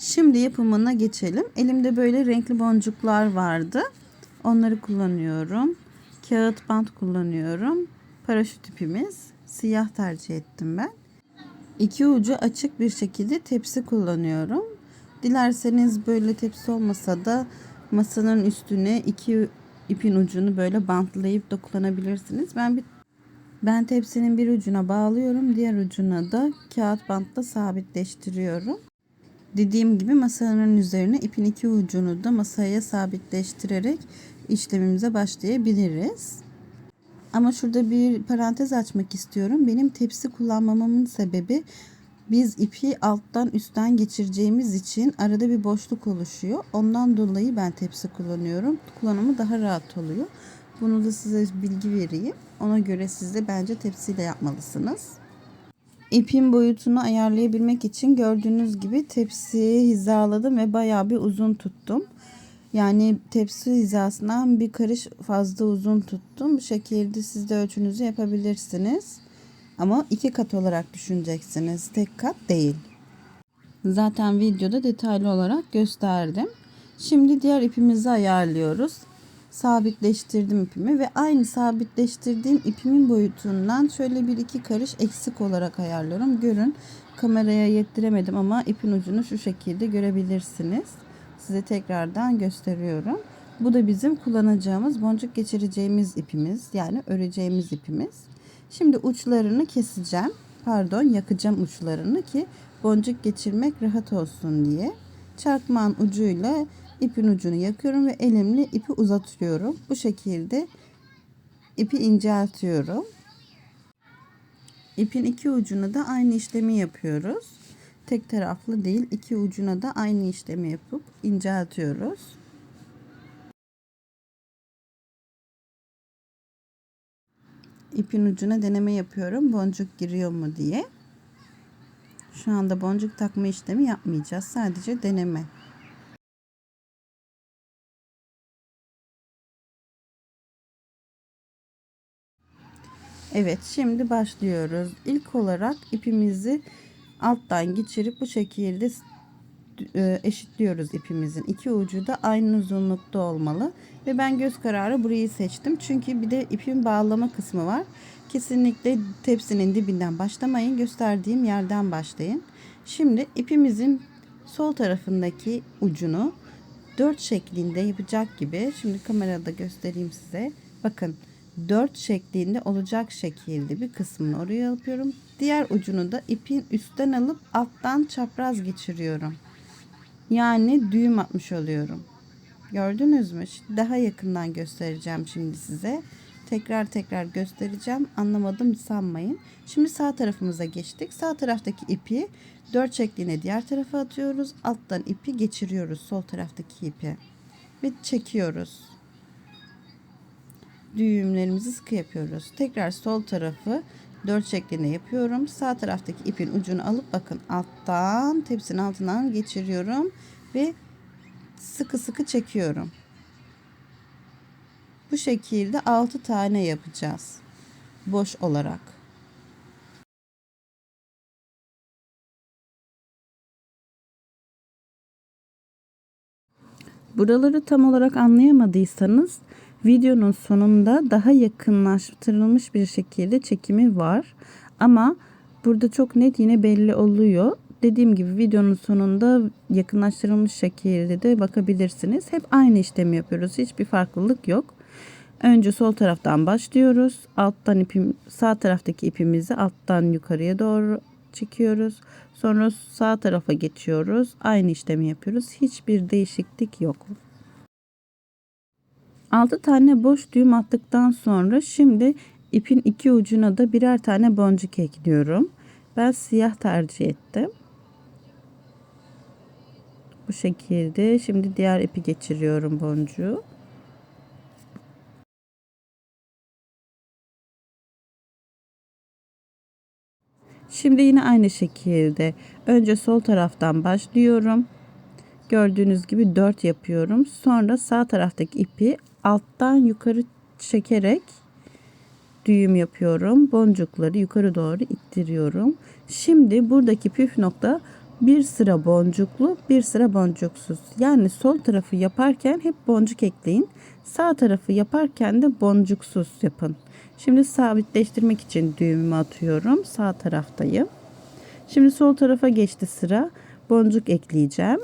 Şimdi yapımına geçelim. Elimde böyle renkli boncuklar vardı. Onları kullanıyorum. Kağıt bant kullanıyorum. Paraşüt ipimiz. Siyah tercih ettim ben. İki ucu açık bir şekilde tepsi kullanıyorum. Dilerseniz böyle tepsi olmasa da masanın üstüne iki ipin ucunu böyle bantlayıp da kullanabilirsiniz. Ben bir ben tepsinin bir ucuna bağlıyorum, diğer ucuna da kağıt bantla sabitleştiriyorum. Dediğim gibi masanın üzerine ipin iki ucunu da masaya sabitleştirerek işlemimize başlayabiliriz. Ama şurada bir parantez açmak istiyorum. Benim tepsi kullanmamamın sebebi biz ipi alttan üstten geçireceğimiz için arada bir boşluk oluşuyor. Ondan dolayı ben tepsi kullanıyorum. Kullanımı daha rahat oluyor. Bunu da size bilgi vereyim. Ona göre siz de bence tepsiyle yapmalısınız. İpin boyutunu ayarlayabilmek için gördüğünüz gibi tepsiyi hizaladım ve bayağı bir uzun tuttum. Yani tepsi hizasından bir karış fazla uzun tuttum. Bu şekilde siz de ölçünüzü yapabilirsiniz. Ama iki kat olarak düşüneceksiniz. Tek kat değil. Zaten videoda detaylı olarak gösterdim. Şimdi diğer ipimizi ayarlıyoruz. Sabitleştirdim ipimi ve aynı sabitleştirdiğim ipimin boyutundan şöyle bir iki karış eksik olarak ayarlıyorum. Görün kameraya yettiremedim ama ipin ucunu şu şekilde görebilirsiniz. Size tekrardan gösteriyorum. Bu da bizim kullanacağımız boncuk geçireceğimiz ipimiz yani öreceğimiz ipimiz. Şimdi uçlarını keseceğim. Pardon yakacağım uçlarını ki boncuk geçirmek rahat olsun diye. Çarpmağın ucuyla ipin ucunu yakıyorum ve elimle ipi uzatıyorum. Bu şekilde ipi inceltiyorum. İpin iki ucuna da aynı işlemi yapıyoruz. Tek taraflı değil iki ucuna da aynı işlemi yapıp inceltiyoruz. İpin ucuna deneme yapıyorum. Boncuk giriyor mu diye. Şu anda boncuk takma işlemi yapmayacağız. Sadece deneme. Evet şimdi başlıyoruz. İlk olarak ipimizi alttan geçirip bu şekilde e, eşitliyoruz ipimizin. İki ucu da aynı uzunlukta olmalı. Ve ben göz kararı burayı seçtim. Çünkü bir de ipin bağlama kısmı var. Kesinlikle tepsinin dibinden başlamayın. Gösterdiğim yerden başlayın. Şimdi ipimizin sol tarafındaki ucunu dört şeklinde yapacak gibi. Şimdi kamerada göstereyim size. Bakın dört şeklinde olacak şekilde bir kısmını oraya yapıyorum. Diğer ucunu da ipin üstten alıp alttan çapraz geçiriyorum. Yani düğüm atmış oluyorum. Gördünüz mü? Daha yakından göstereceğim şimdi size. Tekrar tekrar göstereceğim. Anlamadım sanmayın. Şimdi sağ tarafımıza geçtik. Sağ taraftaki ipi dört şeklinde diğer tarafa atıyoruz. Alttan ipi geçiriyoruz. Sol taraftaki ipi. Ve çekiyoruz. Düğümlerimizi sıkı yapıyoruz. Tekrar sol tarafı dört şeklinde yapıyorum. Sağ taraftaki ipin ucunu alıp bakın alttan tepsinin altından geçiriyorum ve sıkı sıkı çekiyorum. Bu şekilde 6 tane yapacağız. Boş olarak. Buraları tam olarak anlayamadıysanız videonun sonunda daha yakınlaştırılmış bir şekilde çekimi var. Ama burada çok net yine belli oluyor. Dediğim gibi videonun sonunda yakınlaştırılmış şekilde de bakabilirsiniz. Hep aynı işlemi yapıyoruz. Hiçbir farklılık yok. Önce sol taraftan başlıyoruz. Alttan ipim sağ taraftaki ipimizi alttan yukarıya doğru çekiyoruz. Sonra sağ tarafa geçiyoruz. Aynı işlemi yapıyoruz. Hiçbir değişiklik yok. 6 tane boş düğüm attıktan sonra şimdi ipin iki ucuna da birer tane boncuk ekliyorum. Ben siyah tercih ettim. Bu şekilde şimdi diğer ipi geçiriyorum boncuğu. Şimdi yine aynı şekilde önce sol taraftan başlıyorum. Gördüğünüz gibi 4 yapıyorum. Sonra sağ taraftaki ipi alttan yukarı çekerek düğüm yapıyorum. Boncukları yukarı doğru ittiriyorum. Şimdi buradaki püf nokta bir sıra boncuklu, bir sıra boncuksuz. Yani sol tarafı yaparken hep boncuk ekleyin. Sağ tarafı yaparken de boncuksuz yapın. Şimdi sabitleştirmek için düğümümü atıyorum. Sağ taraftayım. Şimdi sol tarafa geçti sıra. Boncuk ekleyeceğim.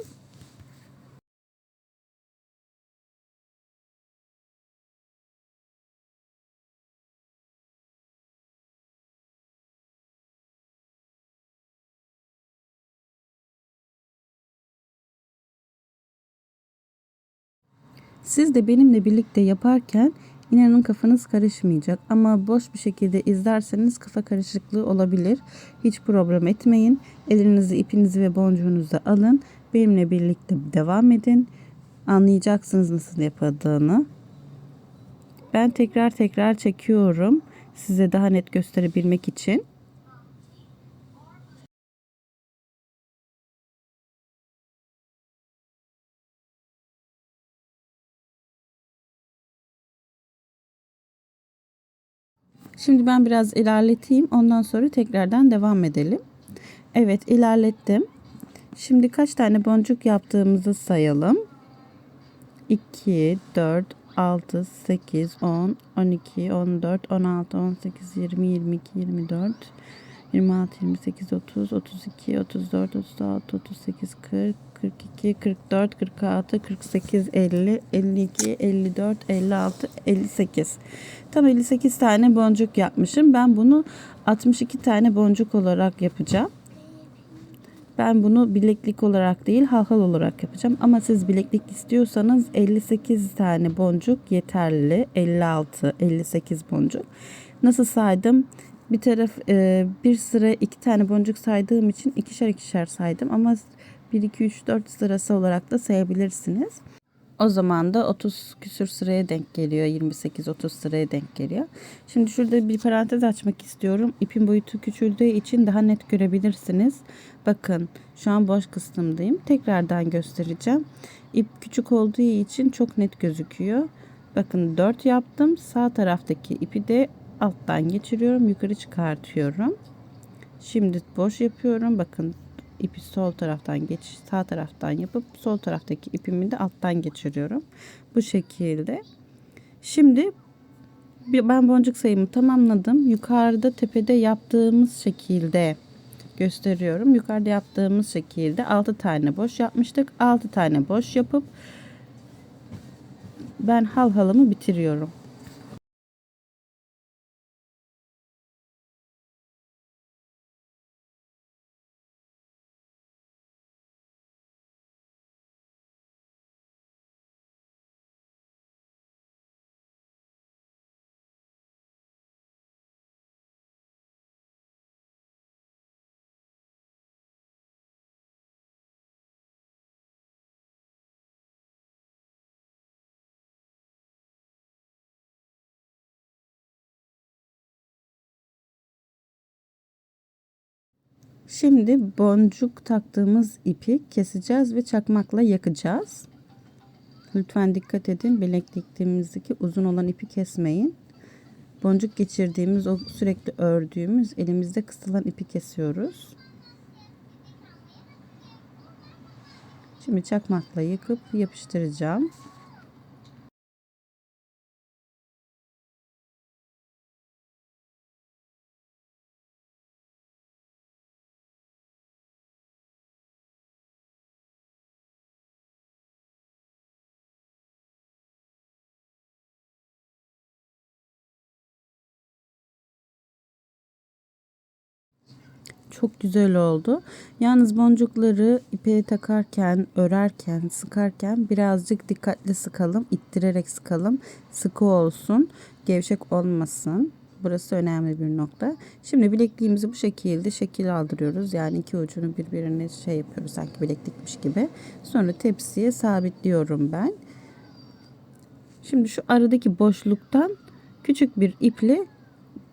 Siz de benimle birlikte yaparken inanın kafanız karışmayacak ama boş bir şekilde izlerseniz kafa karışıklığı olabilir. Hiç problem etmeyin. Elinizi, ipinizi ve boncuğunuzu alın. Benimle birlikte devam edin. Anlayacaksınız nasıl yapıldığını. Ben tekrar tekrar çekiyorum. Size daha net gösterebilmek için. Şimdi ben biraz ilerleteyim. Ondan sonra tekrardan devam edelim. Evet ilerlettim. Şimdi kaç tane boncuk yaptığımızı sayalım. 2, 4, 6, 8, 10, 12, 14, 16, 18, 20, 22, 24, 26, 28, 30, 32, 34, 36, 38, 40, 42, 44, 46, 48, 50, 52, 54, 56, 58. Tam 58 tane boncuk yapmışım. Ben bunu 62 tane boncuk olarak yapacağım. Ben bunu bileklik olarak değil halhal olarak yapacağım. Ama siz bileklik istiyorsanız 58 tane boncuk yeterli. 56, 58 boncuk. Nasıl saydım? Bir taraf e, bir sıra iki tane boncuk saydığım için ikişer ikişer saydım. Ama 1, 2, 3, 4 sırası olarak da sayabilirsiniz. O zaman da 30 küsür sıraya denk geliyor. 28-30 sıraya denk geliyor. Şimdi şurada bir parantez açmak istiyorum. İpin boyutu küçüldüğü için daha net görebilirsiniz. Bakın şu an boş kısmındayım. Tekrardan göstereceğim. İp küçük olduğu için çok net gözüküyor. Bakın 4 yaptım. Sağ taraftaki ipi de alttan geçiriyorum. Yukarı çıkartıyorum. Şimdi boş yapıyorum. Bakın ipi sol taraftan geç sağ taraftan yapıp sol taraftaki ipimi de alttan geçiriyorum. Bu şekilde. Şimdi ben boncuk sayımı tamamladım. Yukarıda tepede yaptığımız şekilde gösteriyorum. Yukarıda yaptığımız şekilde 6 tane boş yapmıştık. 6 tane boş yapıp ben hal halımı bitiriyorum. Şimdi boncuk taktığımız ipi keseceğiz ve çakmakla yakacağız. Lütfen dikkat edin bilekliklerimizdeki uzun olan ipi kesmeyin. Boncuk geçirdiğimiz o sürekli ördüğümüz elimizde kısılan ipi kesiyoruz. Şimdi çakmakla yıkıp yapıştıracağım. Çok güzel oldu. Yalnız boncukları ipe takarken, örerken, sıkarken birazcık dikkatli sıkalım. ittirerek sıkalım. Sıkı olsun. Gevşek olmasın. Burası önemli bir nokta. Şimdi bilekliğimizi bu şekilde şekil aldırıyoruz. Yani iki ucunu birbirine şey yapıyoruz sanki bileklikmiş gibi. Sonra tepsiye sabitliyorum ben. Şimdi şu aradaki boşluktan küçük bir iple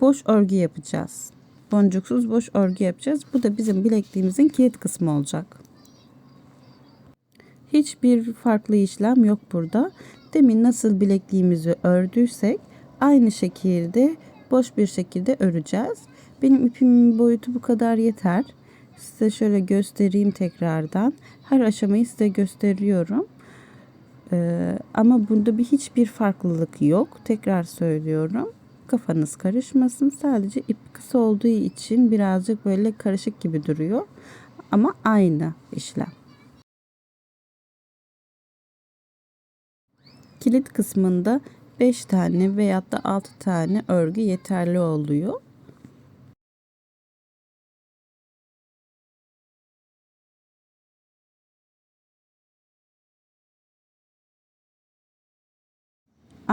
boş örgü yapacağız boncuksuz boş örgü yapacağız. Bu da bizim bilekliğimizin kilit kısmı olacak. Hiçbir farklı işlem yok burada. Demin nasıl bilekliğimizi ördüysek aynı şekilde boş bir şekilde öreceğiz. Benim ipimin boyutu bu kadar yeter. Size şöyle göstereyim tekrardan. Her aşamayı size gösteriyorum. Ee, ama bunda bir hiçbir farklılık yok. Tekrar söylüyorum. Kafanız karışmasın. Sadece ip kısa olduğu için birazcık böyle karışık gibi duruyor. Ama aynı işlem. Kilit kısmında 5 tane veyahut da 6 tane örgü yeterli oluyor.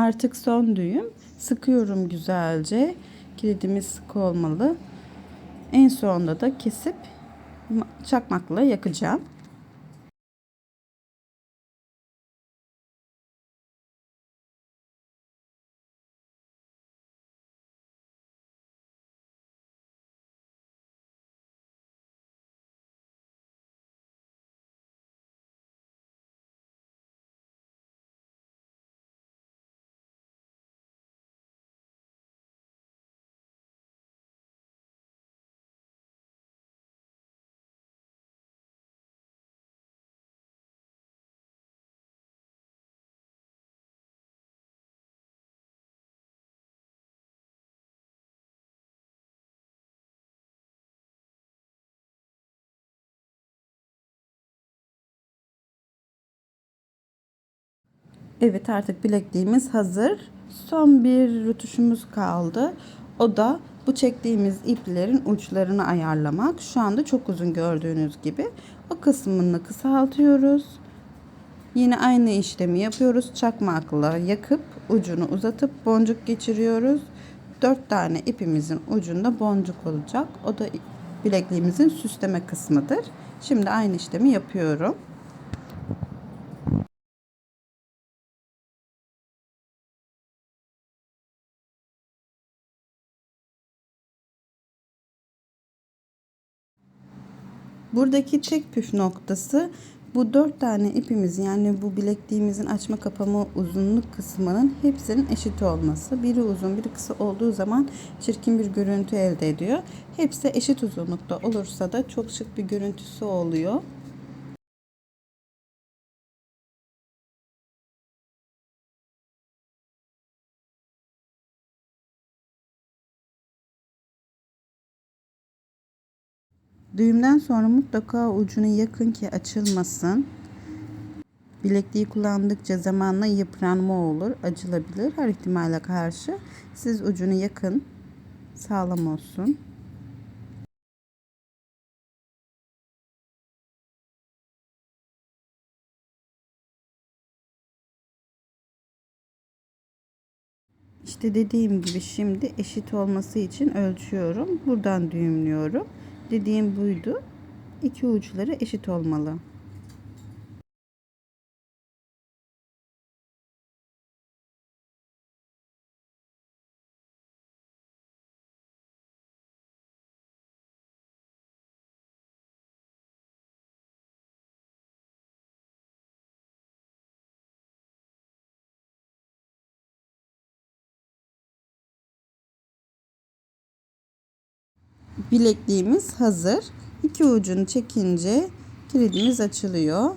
Artık son düğüm. Sıkıyorum güzelce. Kilidimiz sıkı olmalı. En sonunda da kesip çakmakla yakacağım. Evet artık bilekliğimiz hazır. Son bir rutuşumuz kaldı. O da bu çektiğimiz iplerin uçlarını ayarlamak. Şu anda çok uzun gördüğünüz gibi. O kısmını kısaltıyoruz. Yine aynı işlemi yapıyoruz. Çakmakla yakıp ucunu uzatıp boncuk geçiriyoruz. 4 tane ipimizin ucunda boncuk olacak. O da bilekliğimizin süsleme kısmıdır. Şimdi aynı işlemi yapıyorum. Buradaki tek püf noktası bu dört tane ipimiz yani bu bilekliğimizin açma kapama uzunluk kısmının hepsinin eşit olması. Biri uzun biri kısa olduğu zaman çirkin bir görüntü elde ediyor. Hepsi eşit uzunlukta olursa da çok şık bir görüntüsü oluyor. Düğümden sonra mutlaka ucunu yakın ki açılmasın. Bilekliği kullandıkça zamanla yıpranma olur, acılabilir her ihtimale karşı. Siz ucunu yakın, sağlam olsun. İşte dediğim gibi şimdi eşit olması için ölçüyorum. Buradan düğümlüyorum. Dediğim buydu. İki uçları eşit olmalı. Bilekliğimiz hazır. İki ucunu çekince kilidimiz açılıyor.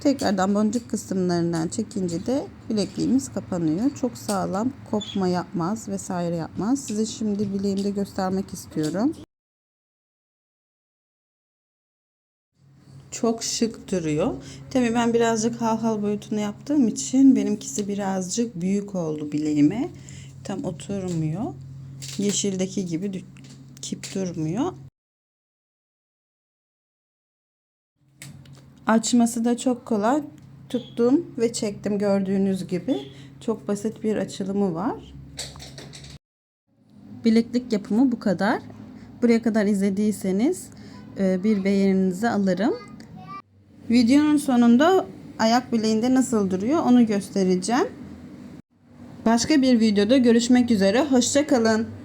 Tekrardan boncuk kısımlarından çekince de bilekliğimiz kapanıyor. Çok sağlam kopma yapmaz vesaire yapmaz. Size şimdi bileğimde göstermek istiyorum. Çok şık duruyor. Tabii ben birazcık hal hal boyutunu yaptığım için benimkisi birazcık büyük oldu bileğime. Tam oturmuyor. Yeşildeki gibi kip durmuyor. Açması da çok kolay. Tuttum ve çektim gördüğünüz gibi. Çok basit bir açılımı var. Bileklik yapımı bu kadar. Buraya kadar izlediyseniz e, bir beğeninizi alırım. Videonun sonunda ayak bileğinde nasıl duruyor onu göstereceğim. Başka bir videoda görüşmek üzere. Hoşçakalın.